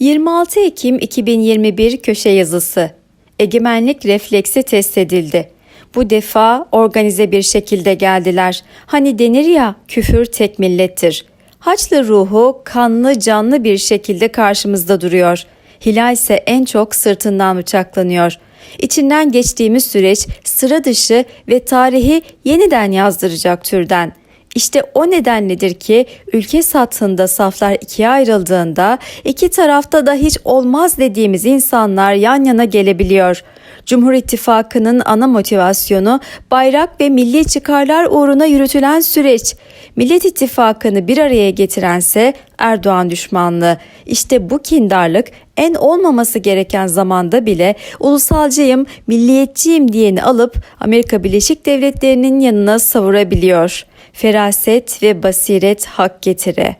...26 Ekim 2021 köşe yazısı. Egemenlik refleksi test edildi. Bu defa organize bir şekilde geldiler. Hani denir ya küfür tek millettir. Haçlı ruhu kanlı canlı bir şekilde karşımızda duruyor. Hilal ise en çok sırtından bıçaklanıyor. İçinden geçtiğimiz süreç sıra dışı ve tarihi yeniden yazdıracak türden. İşte o nedenledir ki ülke sathında saflar ikiye ayrıldığında iki tarafta da hiç olmaz dediğimiz insanlar yan yana gelebiliyor. Cumhur İttifakı'nın ana motivasyonu bayrak ve milli çıkarlar uğruna yürütülen süreç. Millet İttifakı'nı bir araya getirense Erdoğan düşmanlığı. İşte bu kindarlık en olmaması gereken zamanda bile ulusalcıyım, milliyetçiyim diyeni alıp Amerika Birleşik Devletleri'nin yanına savurabiliyor. Feraset ve basiret hak getire.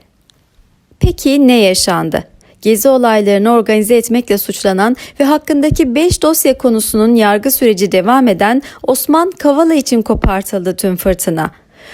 Peki ne yaşandı? Gezi olaylarını organize etmekle suçlanan ve hakkındaki 5 dosya konusunun yargı süreci devam eden Osman Kavala için kopartıldı tüm fırtına.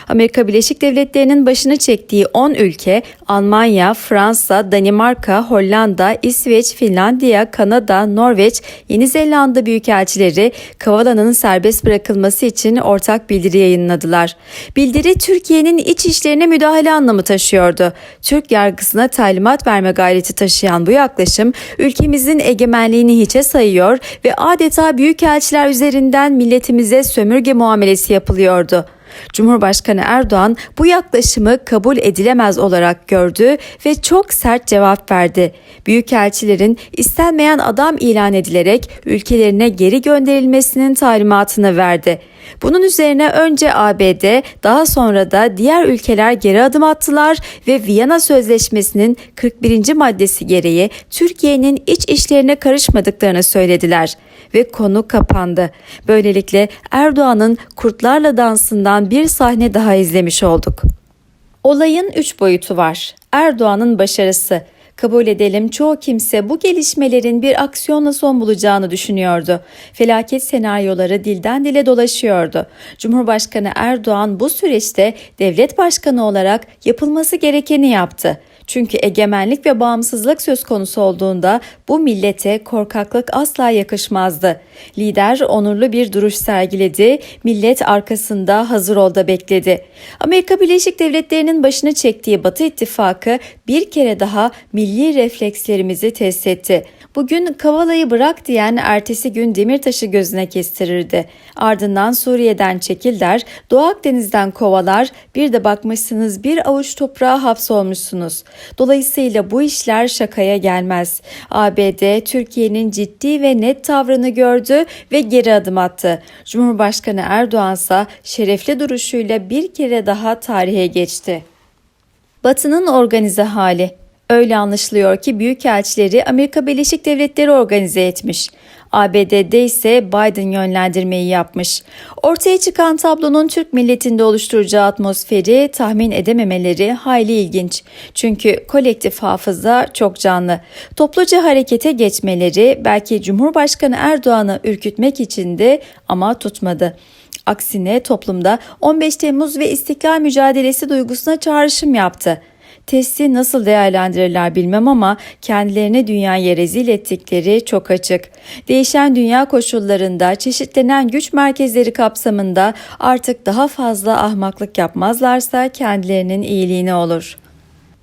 Amerika Birleşik Devletleri'nin başını çektiği 10 ülke Almanya, Fransa, Danimarka, Hollanda, İsveç, Finlandiya, Kanada, Norveç, Yeni Zelanda büyükelçileri Kavala'nın serbest bırakılması için ortak bildiri yayınladılar. Bildiri Türkiye'nin iç işlerine müdahale anlamı taşıyordu. Türk yargısına talimat verme gayreti taşıyan bu yaklaşım ülkemizin egemenliğini hiçe sayıyor ve adeta büyükelçiler üzerinden milletimize sömürge muamelesi yapılıyordu. Cumhurbaşkanı Erdoğan bu yaklaşımı kabul edilemez olarak gördü ve çok sert cevap verdi. Büyükelçilerin istenmeyen adam ilan edilerek ülkelerine geri gönderilmesinin talimatını verdi. Bunun üzerine önce ABD daha sonra da diğer ülkeler geri adım attılar ve Viyana Sözleşmesi'nin 41. maddesi gereği Türkiye'nin iç işlerine karışmadıklarını söylediler ve konu kapandı. Böylelikle Erdoğan'ın kurtlarla dansından bir sahne daha izlemiş olduk. Olayın üç boyutu var. Erdoğan'ın başarısı. Kabul edelim çoğu kimse bu gelişmelerin bir aksiyonla son bulacağını düşünüyordu. Felaket senaryoları dilden dile dolaşıyordu. Cumhurbaşkanı Erdoğan bu süreçte devlet başkanı olarak yapılması gerekeni yaptı. Çünkü egemenlik ve bağımsızlık söz konusu olduğunda bu millete korkaklık asla yakışmazdı. Lider onurlu bir duruş sergiledi, millet arkasında hazır olda bekledi. Amerika Birleşik Devletleri'nin başını çektiği Batı İttifakı bir kere daha milli reflekslerimizi test etti. Bugün Kavala'yı bırak diyen ertesi gün Demirtaş'ı gözüne kestirirdi. Ardından Suriye'den çekil der, Doğu Akdeniz'den kovalar, bir de bakmışsınız bir avuç toprağa hapsolmuşsunuz. Dolayısıyla bu işler şakaya gelmez. ABD Türkiye'nin ciddi ve net tavrını gördü ve geri adım attı. Cumhurbaşkanı Erdoğan ise şerefli duruşuyla bir kere daha tarihe geçti. Batı'nın organize hali Öyle anlaşılıyor ki büyükelçileri Amerika Birleşik Devletleri organize etmiş. ABD'de ise Biden yönlendirmeyi yapmış. Ortaya çıkan tablonun Türk milletinde oluşturacağı atmosferi tahmin edememeleri hayli ilginç. Çünkü kolektif hafıza çok canlı. Topluca harekete geçmeleri belki Cumhurbaşkanı Erdoğan'ı ürkütmek içindi ama tutmadı. Aksine toplumda 15 Temmuz ve İstiklal mücadelesi duygusuna çağrışım yaptı. Testi nasıl değerlendirirler bilmem ama kendilerini dünyaya rezil ettikleri çok açık. Değişen dünya koşullarında çeşitlenen güç merkezleri kapsamında artık daha fazla ahmaklık yapmazlarsa kendilerinin iyiliğine olur.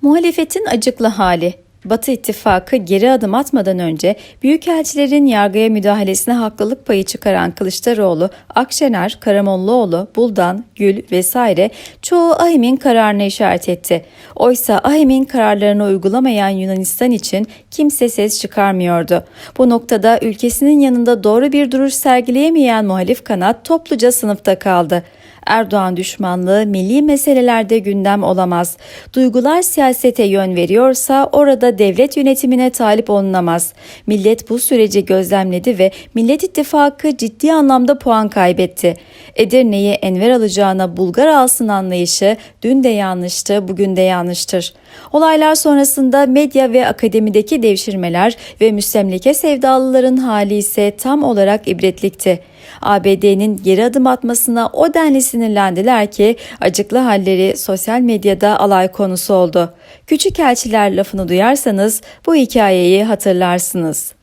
Muhalefetin acıklı hali Batı İttifakı geri adım atmadan önce büyükelçilerin yargıya müdahalesine haklılık payı çıkaran Kılıçdaroğlu, Akşener, Karamollaoğlu, Buldan, Gül vesaire çoğu AHİM'in kararına işaret etti. Oysa AHİM'in kararlarını uygulamayan Yunanistan için kimse ses çıkarmıyordu. Bu noktada ülkesinin yanında doğru bir duruş sergileyemeyen muhalif kanat topluca sınıfta kaldı. Erdoğan düşmanlığı milli meselelerde gündem olamaz. Duygular siyasete yön veriyorsa orada devlet yönetimine talip olunamaz. Millet bu süreci gözlemledi ve Millet İttifakı ciddi anlamda puan kaybetti. Edirne'yi Enver alacağına Bulgar alsın anlayışı dün de yanlıştı, bugün de yanlıştır. Olaylar sonrasında medya ve akademideki devşirmeler ve müstemleke sevdalıların hali ise tam olarak ibretlikti. ABD'nin geri adım atmasına o denli sinirlendiler ki acıklı halleri sosyal medyada alay konusu oldu. Küçük elçiler lafını duyarsanız bu hikayeyi hatırlarsınız.